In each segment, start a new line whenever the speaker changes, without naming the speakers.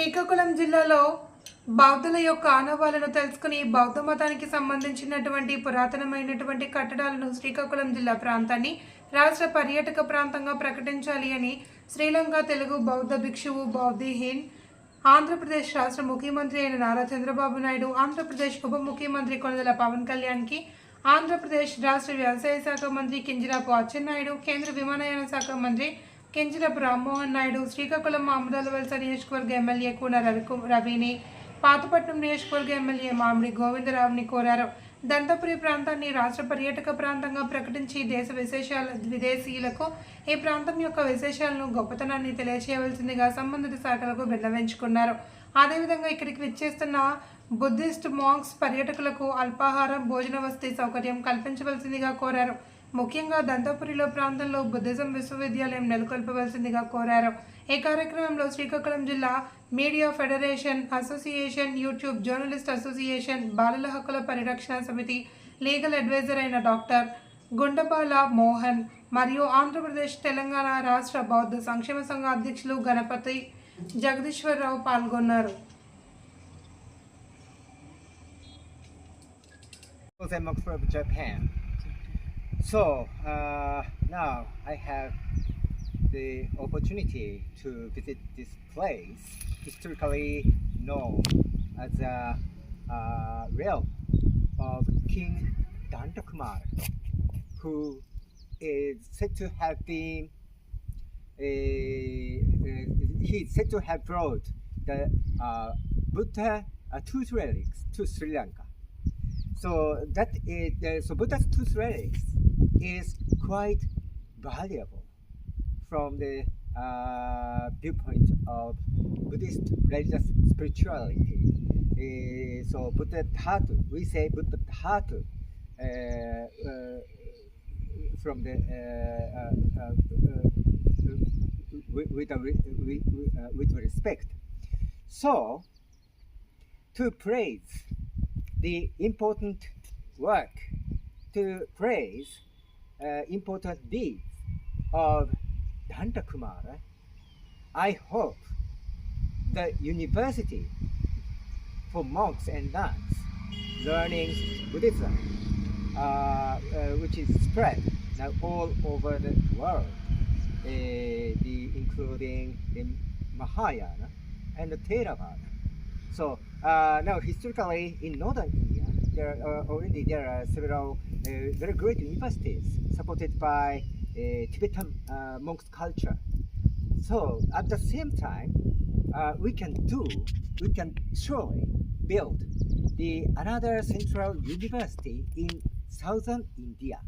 శ్రీకాకుళం జిల్లాలో బౌద్ధుల యొక్క ఆనవాలను తెలుసుకుని బౌద్ధ మతానికి సంబంధించినటువంటి పురాతనమైనటువంటి కట్టడాలను శ్రీకాకుళం జిల్లా ప్రాంతాన్ని రాష్ట్ర పర్యాటక ప్రాంతంగా ప్రకటించాలి అని శ్రీలంక తెలుగు బౌద్ధ భిక్షువు బౌద్ధిహీన్ ఆంధ్రప్రదేశ్ రాష్ట్ర ముఖ్యమంత్రి అయిన నారా చంద్రబాబు నాయుడు ఆంధ్రప్రదేశ్ ఉప ముఖ్యమంత్రి కొనదల పవన్ కళ్యాణ్కి ఆంధ్రప్రదేశ్ రాష్ట్ర వ్యవసాయ శాఖ మంత్రి కింజరాపు అచ్చెన్నాయుడు కేంద్ర విమానయాన శాఖ మంత్రి కింజరపు రామ్మోహన్ నాయుడు శ్రీకాకుళం మామిడాల వలస నియోజకవర్గ ఎమ్మెల్యే కూన రవికు- రవిని పాతపట్నం నియోజకవర్గ ఎమ్మెల్యే మామిడి గోవిందరావుని కోరారు. దంతపురి ప్రాంతాన్ని రాష్ట్ర పర్యాటక ప్రాంతంగా ప్రకటించి దేశ విశేషాల విదేశీయులకు ఈ ప్రాంతం యొక్క విశేషాలను గొప్పతనాన్ని తెలియచేయవలసిందిగా సంబంధిత శాఖలకు విన్నవించుకున్నారు. అదేవిధంగా ఇక్కడికి విచ్చేస్తున్న బుద్ధిస్ట్ మాంక్స్ పర్యాటకులకు అల్పాహారం భోజన వసతి సౌకర్యం కల్పించవలసిందిగా కోరారు. ముఖ్యంగా దంతపురిలో ప్రాంతంలో బుద్ధిజం విశ్వవిద్యాలయం నెలకొల్పవలసిందిగా కోరారు ఈ కార్యక్రమంలో శ్రీకాకుళం జిల్లా media federation association YouTube journalist association బాలల హక్కుల పరిరక్షణ సమితి లీగల్ అడ్వైజర్ అయిన డాక్టర్ గుండపాల మోహన్ మరియు ఆంధ్రప్రదేశ్ తెలంగాణ రాష్ట్ర బౌద్ధ సంక్షేమ సంఘ అధ్యక్షులు గణపతి జగదీశ్వరరావు పాల్గొన్నారు
from Japan. So uh, now I have the opportunity to visit this place, historically known as a uh, realm of King Dantakumar, who is said to have been uh, uh, he is said to have brought the uh, Buddha uh, relics to Sri Lanka. So that is uh, so Buddha's tooth relics is quite valuable from the uh, viewpoint of Buddhist religious spirituality. Uh, so Buddha Dhatu, we say Buddha Dhatu uh, uh, from the uh, with, with, with respect. So, to praise the important work, to praise uh, important deeds of Danta Kumara, I hope the university for monks and nuns learning Buddhism, uh, uh, which is spread now all over the world, uh, including the Mahayana and the Theravada. So now historically in northern India, there are already there are several uh, very great universities supported by uh, Tibetan uh, monks culture. So at the same time, uh, we can do, we can surely build the another central university in southern India.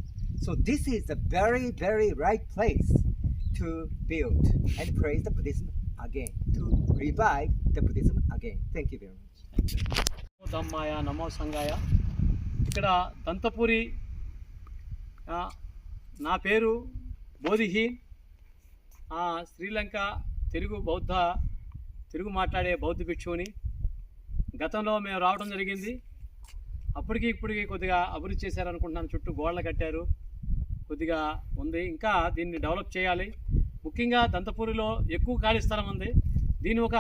So this is a very, very right place to build and praise the Buddhism again, to revive the Buddhism again. Thank you very much.
నమో నమో సంగాయ ఇక్కడ దంతపూరి నా పేరు బోధిహి. శ్రీలంక తెలుగు బౌద్ధ తెలుగు మాట్లాడే బౌద్ధ భిక్షువుని. గతంలో మేము రావడం జరిగింది. అప్పటికి ఇప్పటికి కొద్దిగా అభివృద్ధి చేశారనుకుంటున్నాను. చుట్టూ గోడలు కట్టారు. కొద్దిగా ఉంది. ఇంకా దీన్ని డెవలప్ చేయాలి. ముఖ్యంగా దంతపూరిలో ఎక్కువ ఖాళీ స్థలం ఉంది. దీని ఒక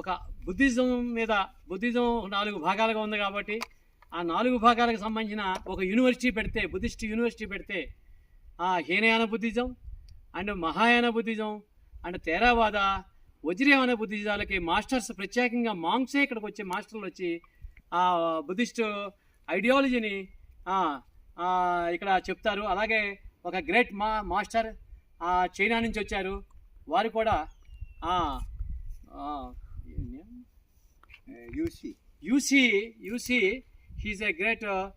ఒక బుద్ధిజం మీద బుద్ధిజం నాలుగు భాగాలుగా ఉంది కాబట్టి ఆ నాలుగు భాగాలకు సంబంధించిన ఒక యూనివర్సిటీ పెడితే బుద్ధిస్ట్ యూనివర్సిటీ పెడితే ఆ Hinayana Buddhism and Mahayana Buddhism and Theravada Vajrayana బుద్ధిజాలకి masters ప్రత్యేకంగా మాంగ్సే ఇక్కడికి వచ్చే మాస్టర్లు వచ్చి ఆ బుద్ధిస్ట్ ఐడియాలజీని ఇక్కడ చెప్తారు. అలాగే ఒక గ్రేట్ మా మాస్టర్ చైనా నుంచి వచ్చారు. వారు కూడా Uh, ఆ,
ఆ, UC.
UC UC he's a great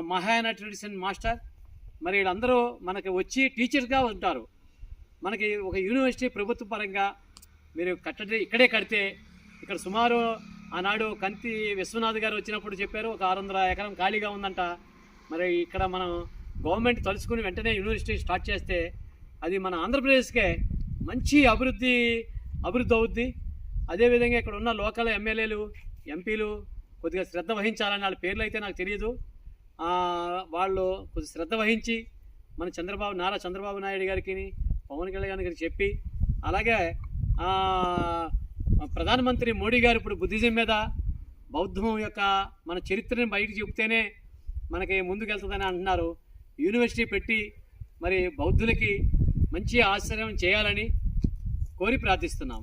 Mahayana tradition master మరి వీళ్ళందరూ మనకి వచ్చి టీచర్గా ఉంటారు. మనకి ఒక యూనివర్సిటీ ప్రభుత్వ పరంగా మీరు కట్టడి ఇక్కడే కడితే ఇక్కడ సుమారు ఆనాడు కంతి విశ్వనాథ్ గారు వచ్చినప్పుడు చెప్పారు ఒక ఆరు వందల ఎకరం ఖాళీగా ఉందంట. మరి ఇక్కడ మనం గవర్నమెంట్ తలుచుకుని వెంటనే యూనివర్సిటీ స్టార్ట్ చేస్తే అది మన ఆంధ్రప్రదేశ్కే మంచి అభివృద్ధి అభివృద్ధి అవుద్ది. అదేవిధంగా ఇక్కడ ఉన్న లోకల్ ఎమ్మెల్యేలు ఎంపీలు కొద్దిగా శ్రద్ధ వహించాలని వాళ్ళ పేర్లు అయితే నాకు తెలియదు వాళ్ళు కొద్దిగా శ్రద్ధ వహించి మన చంద్రబాబు నారా చంద్రబాబు నాయుడు గారికి పవన్ కళ్యాణ్ గారికి చెప్పి అలాగే ప్రధానమంత్రి మోడీ గారు ఇప్పుడు బుద్ధిజం మీద బౌద్ధం యొక్క మన చరిత్రని బయటకు చెప్తేనే మనకి ముందుకెళ్తుందని అంటున్నారు. యూనివర్సిటీ పెట్టి మరి బౌద్ధులకి మంచి ఆశ్రయం చేయాలని కోరి ప్రార్థిస్తున్నాం.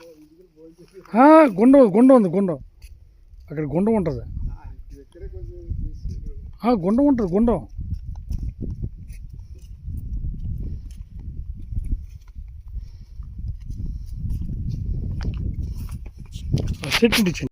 గుండం గుండం ఉంది గుండం అక్కడ గుండం ఉంటుంది ఆ, గుండం ఉంటుంది గుండం సెట్ ఇచ్చింది